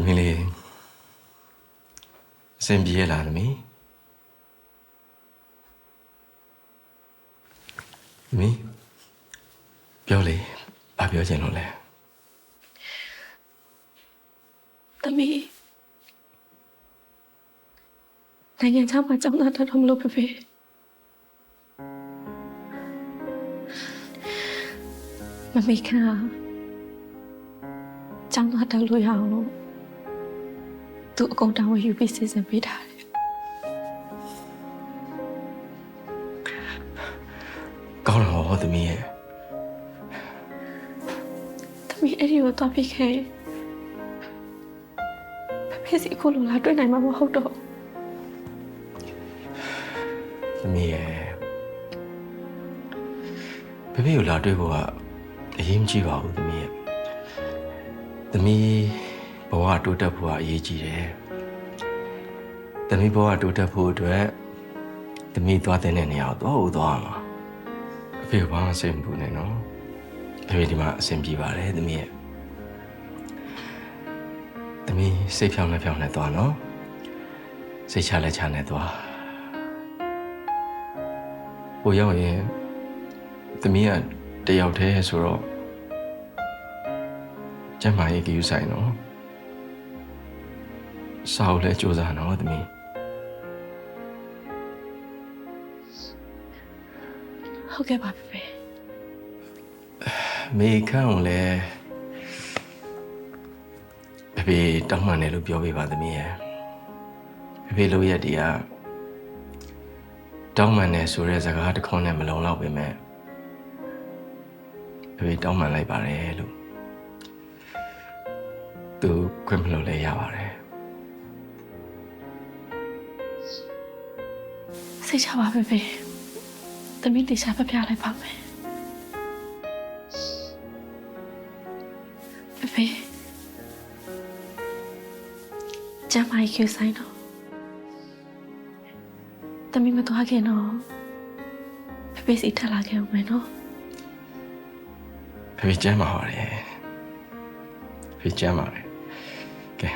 သမီးလေးအဆင်ပြေရလားသမီးသမီးပြောလေဘာပြောချင်လို့လဲသမီးနိုင်ငံခြားမှာကျောင်းသားတက်တော့မလို့ဖေဖေမမေခါကျောင်းသားတက်လို့ရအောင်လို့ သူအကုန်တောင်းဝယူပြီးစီစဉ်ပေးထားတယ်ကောင်းတော့ဟောသမီးရဲ့သမီးအဲ့ဒီကိုသွားပြီးခဲ့ဖေဖေစီအခုလိုလာတွေ့နိုင်မှာမဟုတ်တော့သမီးရဲ့ဖေဖေကိုလာတွေ့ဖို့ကအရေးမကြီးပါဘူးသမီးရဲ့သမီး ဘဝတိုးတက်ဖို့ကအရေးကြီးတယ်သမီးဘဝတိုးတက်ဖို့အတွက်သမီးသွားတဲ့နေရာကိုသွားဦးသွားမှာအဖေကဘာမှစိတ်မပူနဲ့နော်အဖေဒီမှာအဆင်ပြေပါတယ်သမီးရဲ့သမီးစိတ်ဖြောင်းနဲ့ဖြောင်းနဲ့သွားနော်စိတ်ချလက်ချနဲ့သွားဟိုရောက်ရင်သမီးကတယောက်တည်းဆိုတော့ကျမကြီးကယူဆိုင်နော် စာအုပ်လည်းစူးစမ်းနော်သမီးဟုတ်ကဲ့ပါဖေဖေမေခန့်ကိုလည်းဖေဖေတောင်းမှန်တယ်လို့ပြောပေးပါသမီးရဲ့ဖေဖေလိုရက်တည်းကတောင်းမှန်တယ်ဆိုတဲ့စကားတစ်ခွန်းနဲ့မလုံလောက်ပေမဲ့ဖေဖေတောင်းမှန်လိုက်ပါတယ်လို့သူခွင့်မလို့လည်းရပါတယ် စိတ်ချပါဖေဖေသမီးတေချာဖပြလိုက်ပါမယ်ဖေဖေကျမကြီးကျဆိုင်တော့သမီးမသွားခင်တော့ဖေဖေစီထက်လာခဲ့အောင်မယ်နော်ဖေဖေကျမ်းပါပါတယ်ဖေဖေကျမ်းပါတယ်ကဲ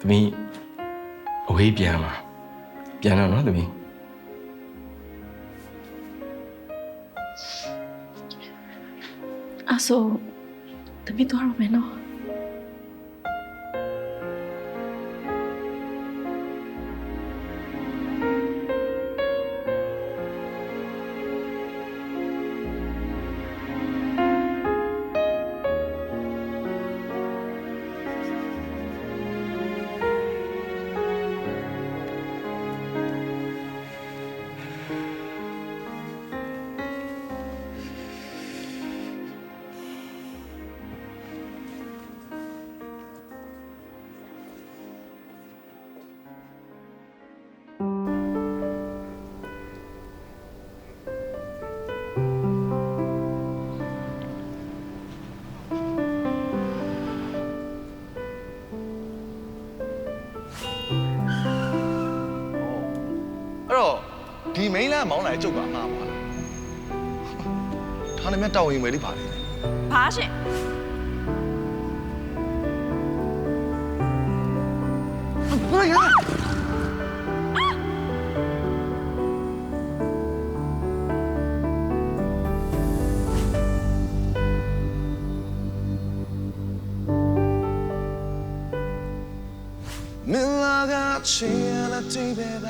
သမီးအဝေးပြန်ပါ ပြန်တော့နော်သမီးအဲ့ဆိုသမီးသွားရမယ်နော် မိန်းလမ်းမောင်းလာတဲ့ကျုပ်ကငှားပါလားဒါနဲ့မြတ်တောင်းရင်ပဲလိပါလေဘာရှင်ဘာရမင်းလာကချင်ရတဲ့တိပဲပါ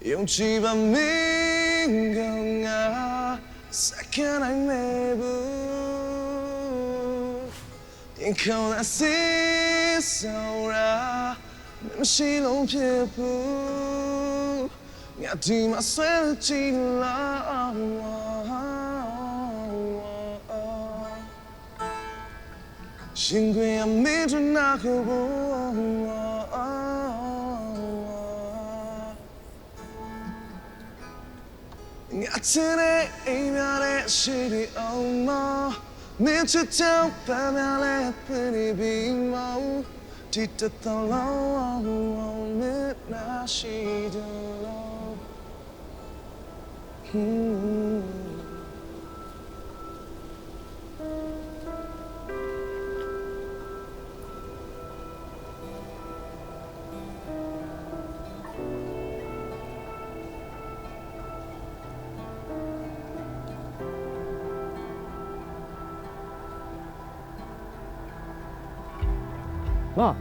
勇气把命扛啊，撒开那美步，天空蓝色的，深呼吸，让寂寞随风去了，心碎也没准难过。 ငါချင်တဲ့အိမ်များတဲ့ရှိဒီအောင်မမင်းချစ်တဲ့ပန်းများလည်းပြနေပြီမောင်ဒီတ မ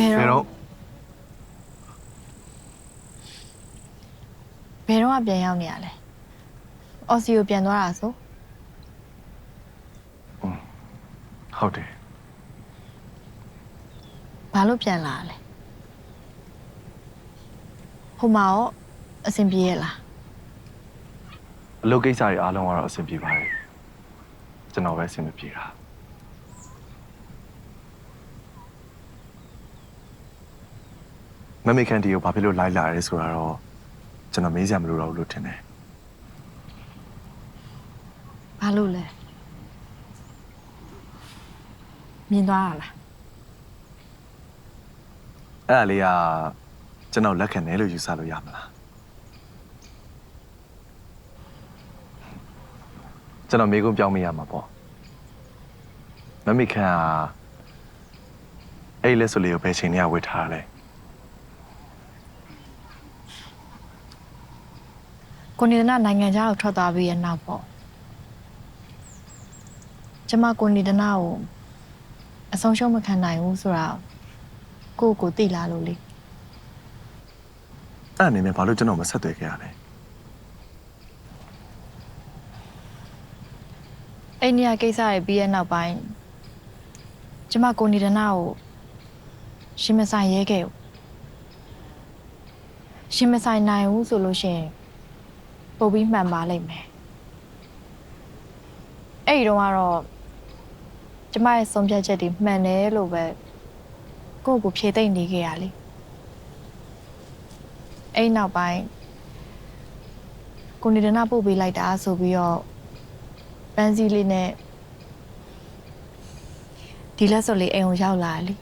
ဘယ်ဘယ်တော့တော့ဘယ်တော့ပြန်ရောက်နေရလဲအော်စီကိုပြန်သွားတာဆိုဟုတ်တယ်ဘာလို့ပြန်လာလဲဟိုမှာရောအဆင်ပြေရဲ့လားအလုပ်ကိစ္စတွေအားလုံးကတော့အဆင်ပြေပါတယ်ကျွန်တော်ပဲအဆင်မပြေတာ မမေကန်တီကိုဘာဖြစ်လို့လိုက်လာရဲဆိုတာတော့ကျွန်တော်မေးစရာမလိုတော့ဘူးလို့ထင်တယ်ဘာလို့လဲမြင်သွားတာလားအဲ့ဒါလေးကကျွန်တော်လက်ခံတယ်လို့ယူဆလို့ရမလားကျွန်တော်မေးခွန်းပြောင်းမရမှာပေါ့မမေကန်ကအဲ့လက်ဆိုလေးကိုဘယ်ချိန်နဲ့ဝတ်ထားရလဲ ကိုနေဒနာနိုင်ငံခြားကိုထွက်သွားပြီးရနောက်ပေါ့ကျမကိုနေဒနာကိုအဆုံးရှုံးမခံနိုင်ဘူးဆိုတာကိုယ့်ကိုယ်သိလာလို့လေအဲ့အနေနဲ့ဘာလို့ကျွန်တော်မဆက်သွယ်ခဲ့ရလဲအဲ့နေရာကိစ္စတွေပြီးရဲ့နောက်ပိုင်းကျမကိုနေဒနာကိုရှင်မဆိုင်ရဲခဲ့ဘူးရှင်မဆိုင်နိုင်ဘူးဆိုလို့ရှိရင် ပို့ပြီးမှန်ပါလိမ့်မယ်အဲ့ဒီတော့ကတော့ကျမရဲ့ဆုံးဖြတ်ချက်တွေမှန်တယ်လို့ပဲကိုယ့်ကိုယ်ဖြေသိမ့်နေခဲ့ရလေအဲ့ဒီနောက်ပိုင်းကိုနေဒနာပို့ပေးလိုက်တာဆိုပြီးတော့ပန်းစည်းလေးနဲ့ဒီလက်စွပ်လေးအိမ်ကိုရောက်လာတယ်လေ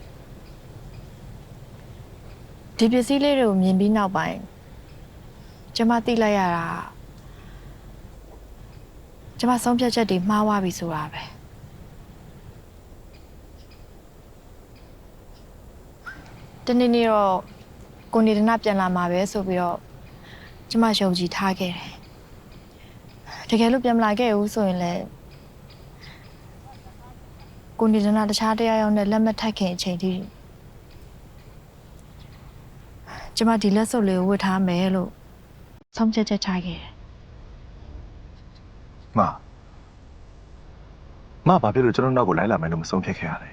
ဒီပစ္စည်းလေးတွေကိုမြင်ပြီးနောက်ပိုင်းကျမသိလိုက်ရတာ ကျမဆုံးဖြတ်ချက်တွေမှားသွားပြီဆိုတာပဲတနေ့နေ့တော့ကိုနေဒနာပြန်လာမှာပဲဆိုပြီးတော့ကျမယုံကြည်ထားခဲ့တယ်တကယ်လို့ပြန်မလာခဲ့ဘူးဆိုရင်လည်းကိုနေဒနာတခြားတရားရောက်နဲ့လက်မထပ်ခင်အချိန်ထိကျမဒီလက်စုပ်လေးကိုဝတ်ထားမယ်လို့ဆုံးဖြတ်ချက်ချခဲ့တယ် မမဘာဖြစ်လို့ကျွန်တော်နောက်ကိုလိုက်လာမယ်လို့မဆုံးဖြတ်ခဲ့ရလဲ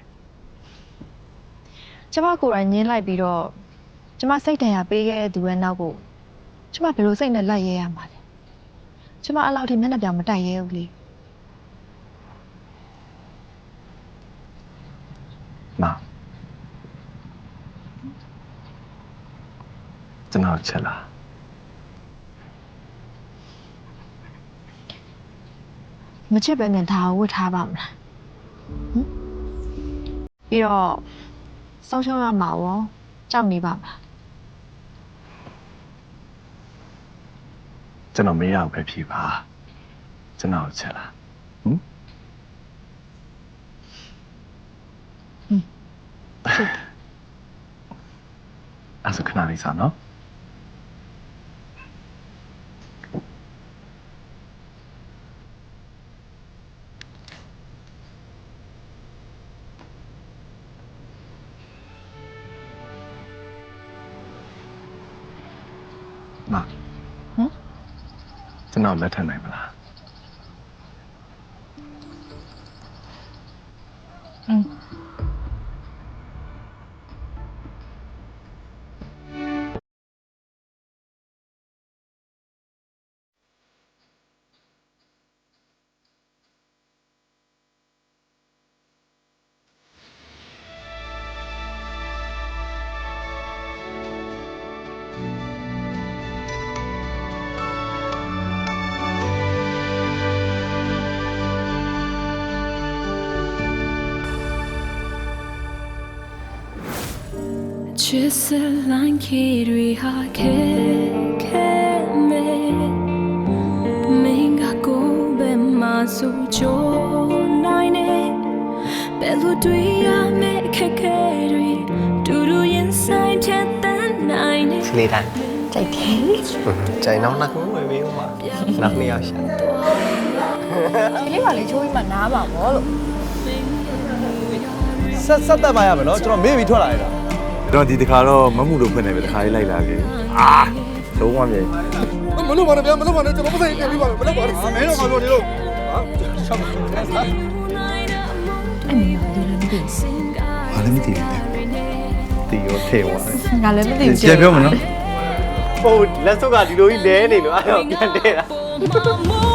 ကျမကိုယ်တိုင်ညင်းလိုက်ပြီးတော့ကျမစိတ်တန်ရာပေးခဲ့တဲ့သူရဲ့နောက်ကိုကျမဘယ်လိုစိတ်နဲ့လိုက်ရဲရမှာလဲကျမအဲ့လောက်ထိမျက်နှာပြောင်မတိုက်ရဲဘူးလေမကျွန်တော်ချက်လား မချစ်ပဲနဲ့ဒါကိုဝတ်ထားပါမလားဟမ်ပြီးတော့ဆုံးရှုံးရမှာရောကြောက်နေပါမလားကျွန်တော်မေးရအောင်ပဲဖြေပါကျွန်တော်ချက်လားဟမ်ချစ်အဲ့ဒါဆိုခဏလေးစားနော် တော်လက်ထပ်နိုင်မလား ချစ်စလိုင်းခေတွေဟာခဲခဲမဲမင်းကကိုယ်ပဲမဆိုချိုးနိုင်နေဘယ်လိုတွေ့ရမယ့်အခက်အခဲတွေတူတူရင်ဆိုင်ဖြတ်တန်းနိုင်နေစလေးတိုင်းကြိုက်တယ်ကြိုင်နောက်နှစ်ခုဝယ်ပေးဦးမှာနောက်နှစ်ယောက်ရှာဒီလေးပါလေချိုးပြီးမှနားပါဘောလို့ဆက်ဆက်တက်ပါရမယ်နော်ကျွန်တော်မေ့ပြီးထွက်လာရတာ တော့ဒီတခါတော့မမှုလို့ဖွင့်နေပြီတခါလေးလိုက်လာပြီအာလုံးဝမြေမလို့ပါနဲ့ဗျာမလို့ပါနဲ့ကျွန်တော်ပတ်စံပြန်ပြီးပါမယ်မလို့ပါနဲ့မင်းတော့မလို့နေလို့ဟာရှောက်ဘာလည်းမသိဘူးတီရောထဲသွားတယ်ငါလည်းမသိဘူးပြန်ပြောမနော်ဟုတ်လက်စုပ်ကဒီလိုကြီးလဲနေလို့အဲ့တော့ပြန်တဲ့တာ More